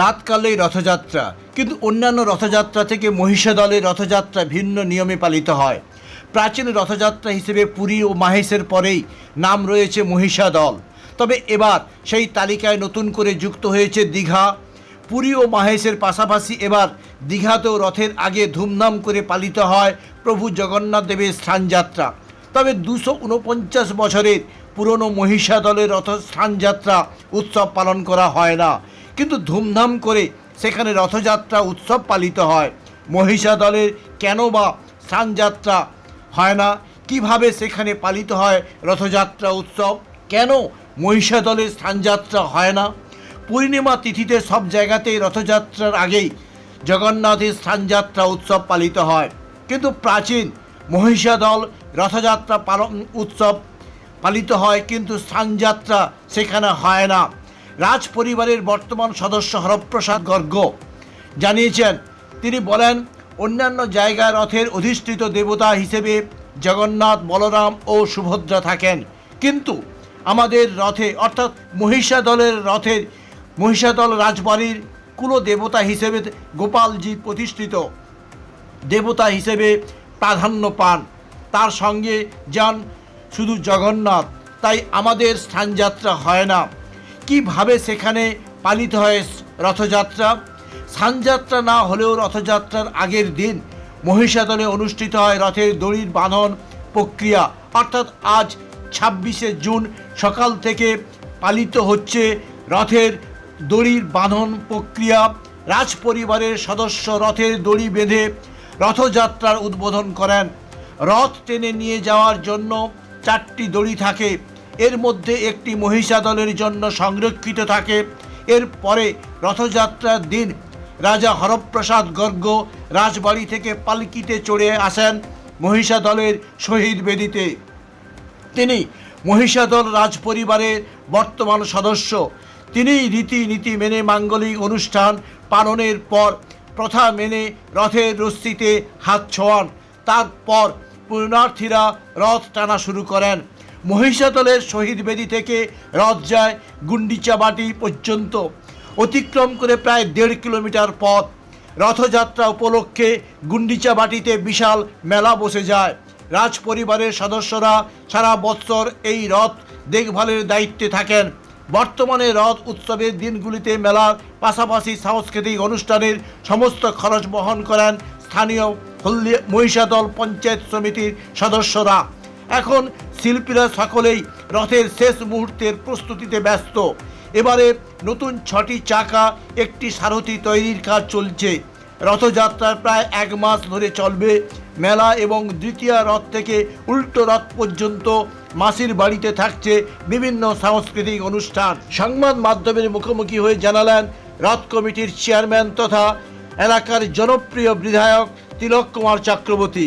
রাতকালেই রথযাত্রা, কিন্তু অন্যান্য রথযাত্রা থেকে মহিষা দলের রথযাত্রা ভিন্ন নিয়মে পালিত হয়। প্রাচীন রথযাত্রা হিসেবে পুরী ও মাহেশের পরেই নাম রয়েছে মহিষাদল। তবে এবার সেই তালিকায় নতুন করে যুক্ত হয়েছে দীঘা। পুরী ও মাহেশের পাশাপাশি এবার দীঘাতেও রথের আগে ধুমধাম করে পালিত হয় প্রভু জগন্নাথ দেবের স্থানযাত্রা। তবে দুশো উনপঞ্চাশ বছরের পুরনো মহিষাদলের রথ স্থানযাত্রা উৎসব পালন করা হয় না। কিন্তু ধুমধাম করে সেখানে রথযাত্রা উৎসব পালিত হয়। মহিষা দলের কেন বা স্থানযাত্রা হয় না? কীভাবে সেখানে পালিত হয় রথযাত্রা উৎসব? কেন মহিষা দলের স্থানযাত্রা হয় না? পূর্ণিমা তিথিতে সব জায়গাতেই রথযাত্রার আগেই জগন্নাথের স্থানযাত্রা উৎসব পালিত হয়। কিন্তু প্রাচীন মহিষা দল রথযাত্রা পালন উৎসব পালিত হয়, কিন্তু স্থানযাত্রা সেখানে হয় না। রাজ পরিবারের বর্তমান সদস্য হরপ্রসাদ গর্গ জানিয়েছেন, তিনি বলেন, অন্যান্য জায়গায় রথের অধিষ্ঠিত দেবতা হিসেবে জগন্নাথ, বলরাম ও সুভদ্রা থাকেন। কিন্তু আমাদের রথে, অর্থাৎ মহিষাদলের রথের, মহিষাদল রাজবাড়ির কুলো দেবতা হিসেবে গোপালজি প্রতিষ্ঠিত। দেবতা হিসেবে প্রাধান্য পান। তার সঙ্গে যান শুধু জগন্নাথ, তাই আমাদের স্থানযাত্রা হয় না। কীভাবে সেখানে পালিত হয় রথযাত্রা? সানযাত্রা না হলেও রথযাত্রার আগের দিন মহিষাদলে অনুষ্ঠিত হয় রথের দড়ির বাঁধন প্রক্রিয়া। অর্থাৎ আজ ছাব্বিশে জুন সকাল থেকে পালিত হচ্ছে রথের দড়ির বাঁধন প্রক্রিয়া। রাজ পরিবারের সদস্য রথের দড়ি বেঁধে রথযাত্রার উদ্বোধন করেন। রথ টেনে নিয়ে যাওয়ার জন্য চারটি দড়ি থাকে। এর মধ্যে একটি মহিষা দলের জন্য সংরক্ষিত থাকে। এরপরে রথযাত্রার দিন রাজা হরপ্রসাদ গর্গ রাজবাড়ি থেকে পালকিতে চড়ে আসেন মহিষা দলের শহীদ বেদিতে। তিনি মহিষাদল রাজপরিবারের বর্তমান সদস্য। তিনি রীতিনীতি মেনে মাঙ্গলিক অনুষ্ঠান পালনের পর প্রথা মেনে রথের রশ্মিতে হাত ছোঁয়ান। তারপর পুণ্যার্থীরা রথ টানা শুরু করেন। মহিষাদলের শহীদ বেদি থেকে রথ যায় গুন্ডিচাবাটি পর্যন্ত। অতিক্রম করে প্রায় দেড় কিলোমিটার পথ। রথযাত্রা উপলক্ষে গুন্ডিচাবাটিতে বিশাল মেলা বসে যায়। রাজ পরিবারের সদস্যরা সারা বৎসর এই রথ দেখভালের দায়িত্বে থাকেন। বর্তমানে রথ উৎসবের দিনগুলিতে মেলার পাশাপাশি সাংস্কৃতিক অনুষ্ঠানের সমস্ত খরচ বহন করেন স্থানীয় হলদি মহিষাদল পঞ্চায়েত সমিতির সদস্যরা। এখন শিল্পীরা সকলেই রথের শেষ মুহূর্তের প্রস্তুতিতে ব্যস্ত। এবারে নতুন ছটি চাকা, একটি সারথি তৈরির কাজ চলছে। রথযাত্রার প্রায় এক মাস ধরে চলবে। মেলা এবং দ্বিতীয় রথ থেকে উল্টো রথ পর্যন্ত মাসির বাড়িতে থাকছে বিভিন্ন সাংস্কৃতিক অনুষ্ঠান। সংবাদ মাধ্যমের মুখোমুখি হয়ে জানালেন রথ কমিটির চেয়ারম্যান তথা এলাকার জনপ্রিয় বিধায়ক তিলক কুমার চক্রবর্তী।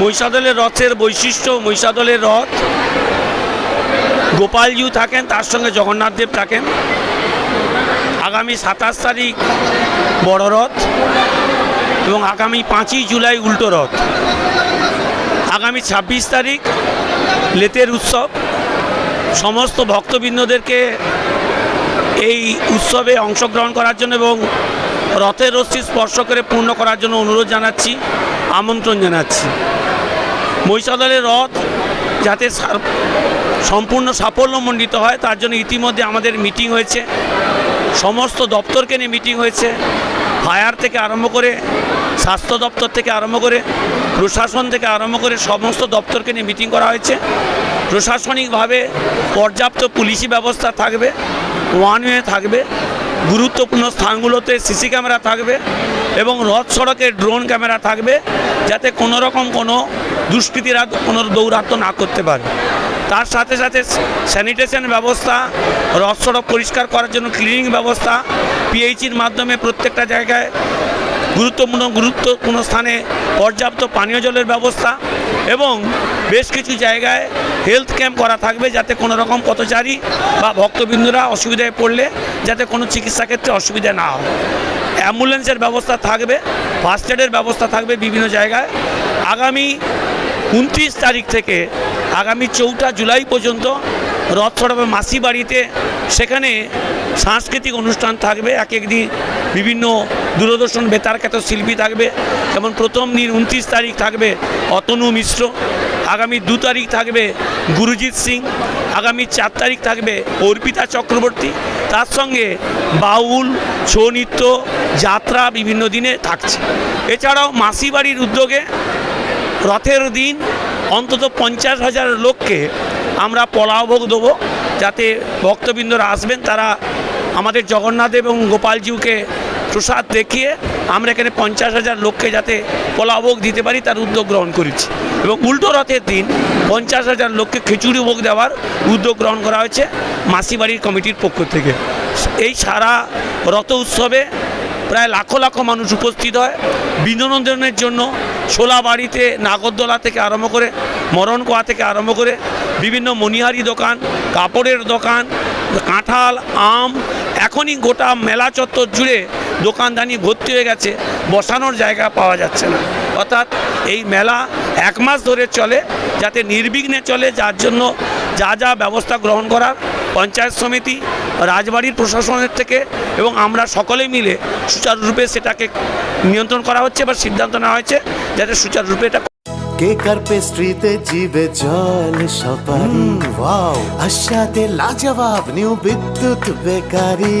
মহিষাদলের রথের বৈশিষ্ট্য, মহিষাদলের রথ। গোপালজিউ থাকেন, তার সঙ্গে জগন্নাথ দেব থাকেন। আগামী সাতাশ তারিখ বড় রথ এবং আগামী পাঁচই জুলাই উল্টো রথ। আগামী ছাব্বিশ তারিখ লেতের উৎসব। সমস্ত ভক্তবৃন্দদেরকে এই উৎসবে অংশগ্রহণ করার জন্য এবং রথের রশ্মি স্পর্শ করে পূর্ণ করার জন্য অনুরোধ জানাচ্ছি। আমন্ত্রণ জানাচ্ছি। মহিষাদলের রথ যাতে সম্পূর্ণ সাফল্যমণ্ডিত হয়, তার জন্য ইতিমধ্যে আমাদের মিটিং হয়েছে। সমস্ত দপ্তরকে নিয়ে মিটিং হয়েছে। ফায়ার থেকে আরম্ভ করে, স্বাস্থ্য দপ্তর থেকে আরম্ভ করে, প্রশাসন থেকে আরম্ভ করে সমস্ত দপ্তরকে নিয়ে মিটিং করা হয়েছে। প্রশাসনিকভাবে পর্যাপ্ত পুলিশি ব্যবস্থা থাকবে ওয়ান ওয়ে থাকবে, গুরুত্বপূর্ণ স্থানগুলোতে সিসি ক্যামেরা থাকবে। এবং রথ সড়কে ড্রোন ক্যামেরা থাকবে যাতে কোনো রকম কোনো দুষ্কৃতীরা কোনো দৌরাত্ম না করতে পারে। তার সাথে সাথে স্যানিটেশন ব্যবস্থা, রথ সড়ক পরিষ্কার করার জন্য ক্লিনিং ব্যবস্থা পিএইচির মাধ্যমে প্রত্যেকটা জায়গায় গুরুত্বপূর্ণ গুরুত্বপূর্ণ স্থানে পর্যাপ্ত পানীয় জলের ব্যবস্থা এবং বেশ কিছু জায়গায় হেলথ ক্যাম্প করা থাকবে যাতে কোনো রকম পথচারী বা ভক্তবৃন্দরা অসুবিধায় পড়লে যাতে কোনো চিকিৎসা ক্ষেত্রে অসুবিধা না হয়। অ্যাম্বুলেন্সের ব্যবস্থা থাকবে ফার্স্ট এডের ব্যবস্থা থাকবে বিভিন্ন জায়গায়। আগামী উনত্রিশ তারিখ থেকে, আগামী চৌঠা জুলাই পর্যন্ত রথ ছড়াবে মাসি বাড়িতে। সেখানে সাংস্কৃতিক অনুষ্ঠান থাকবে, এক এক দিন বিভিন্ন দূরদর্শন বেতার খ্যাত শিল্পী থাকবে। যেমন প্রথম দিন উনত্রিশ তারিখ থাকবে অতনু মিশ্র, আগামী দু তারিখ থাকবে গুরুজিৎ সিং, আগামী চার তারিখ থাকবে অর্পিতা চক্রবর্তী। তার সঙ্গে বাউল ছৌ নৃত্য যাত্রা বিভিন্ন দিনে থাকছে। এছাড়াও মাসি বাড়ির উদ্যোগে রথের দিন অন্তত পঞ্চাশ হাজার লোককে আমরা পলাভোগ দেবো, যাতে ভক্তবৃন্দরা আসবেন, তারা আমাদের জগন্নাথ এবং গোপালজিউকে প্রসাদ দেখিয়ে আমরা এখানে পঞ্চাশ হাজার লোককে যাতে পলাভোগ দিতে পারি, তার উদ্যোগ গ্রহণ করেছি। এবং উল্টো রথের দিন পঞ্চাশ হাজার লোককে খিচুড়ি ভোগ দেওয়ার উদ্যোগ গ্রহণ করা হয়েছে মাসিবাড়ির কমিটির পক্ষ থেকে। এই সারা রথ উৎসবে প্রায় লাখো লাখো মানুষ উপস্থিত হয়। বিনোদনের জন্য ছোলা বাড়িতে, নাগরদোলা থেকে আরম্ভ করে মরণ কোয়া থেকে আরম্ভ করে, বিভিন্ন মনিহারি দোকান, কাপড়ের দোকান, কাঁঠাল, আম, এখনই গোটা মেলা চত্বর জুড়ে দোকানদানি ভর্তি হয়ে গেছে বসানোর জায়গা পাওয়া যাচ্ছে না। অর্থাৎ এই মেলা এক মাস ধরে চলে যাতে নির্বিঘ্নে চলে যার জন্য যা যা ব্যবস্থা গ্রহণ করার পঞ্চায়েত সমিতি রাজবাড়ির প্রশাসনের থেকে এবং আমরা সকলে মিলে সুচারুরূপে সেটাকে নিয়ন্ত্রণ করা হচ্ছে বা সিদ্ধান্ত নেওয়া হয়েছে যাতে সুচারুরূপে এটা কেক আর পেস্ট্রিতে জিবে জল সপারি ওয়াও আশাতে লাজবাব new Bidyut bakery.